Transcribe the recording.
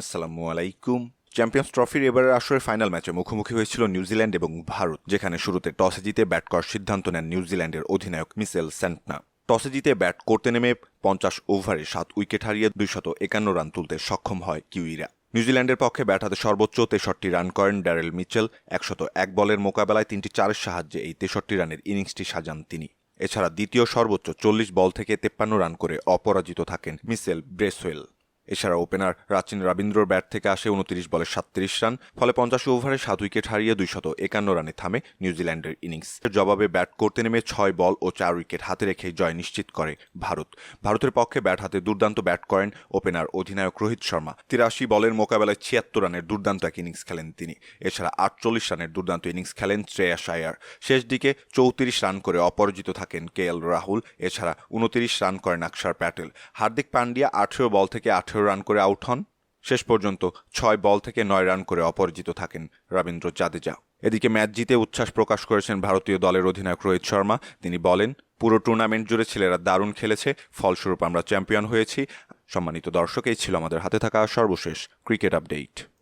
আসসালামু আলাইকুম। চ্যাম্পিয়ন্স ট্রফির এবারের আসরের ফাইনাল ম্যাচে মুখোমুখি হয়েছিল নিউজিল্যান্ড এবং ভারত, যেখানে শুরুতে টসে জিতে ব্যাট করার সিদ্ধান্ত নেন নিউজিল্যান্ডের অধিনায়ক মিসেল স্যান্টনা। টসে জিতে ব্যাট করতে নেমে পঞ্চাশ ওভারে সাত উইকেট হারিয়ে দুইশত একান্ন রান তুলতে সক্ষম হয় কিউইরা। নিউজিল্যান্ডের পক্ষে ব্যাট হাতে সর্বোচ্চ তেষট্টি রান করেন ড্যারেল মিচেল একশত এক বলের মোকাবেলায় তিনটি চারের সাহায্যে এই তেষট্টি রানের ইনিংসটি সাজান তিনি। এছাড়া দ্বিতীয় সর্বোচ্চ চল্লিশ বল থেকে তেপ্পান্ন রান করে অপরাজিত থাকেন মিসেল ব্রেসওয়েল। এছাড়া ওপেনার রাচিন রবীন্দ্রর ব্যাট থেকে আসে উনত্রিশ বলে সাতত্রিশ রান, ফলে পঞ্চাশ ওভারে সাত উইকেট হারিয়ে দুইশত একান্ন রানে থামে নিউজিল্যান্ডের ইনিংস। জবাবে ব্যাট করতে নেমে ছয় বল ও চার উইকেট হাতে রেখে জয় নিশ্চিত করে ভারত। ভারতের পক্ষে ব্যাট হাতে দুর্দান্ত ব্যাট করেন ওপেনার অধিনায়ক রোহিত শর্মা। তিরাশি বলের মোকাবেলায় ছিয়াত্তর রানের দুর্দান্ত এক ইনিংস খেলেন তিনি। এছাড়া আটচল্লিশ রানের দুর্দান্ত ইনিংস খেলেন শ্রেয়া শায়ার শেষ দিকে চৌত্রিশ রান করে অপরাজিত থাকেন কে এল রাহুল, এছাড়া উনত্রিশ রান করেন আকসার প্যাটেল। হার্দিক পান্ডিয়া আঠেরো বল থেকে আঠেরো রান করে আউট হন। শেষ পর্যন্ত ছয় বল থেকে নয় রান করে অপরাজিত থাকেন রবীন্দ্র জাদেজা। এদিকে ম্যাচ জিতে উচ্ছ্বাস প্রকাশ করেছেন ভারতীয় দলের অধিনায়ক রোহিত শর্মা। তিনি বলেন, পুরো টুর্নামেন্ট জুড়ে ছেলেরা দারুণ খেলেছে, ফলস্বরূপ আমরা চ্যাম্পিয়ন হয়েছি। সম্মানিত দর্শক, এই ছিল আমাদের হাতে থাকা সর্বশেষ ক্রিকেট আপডেট।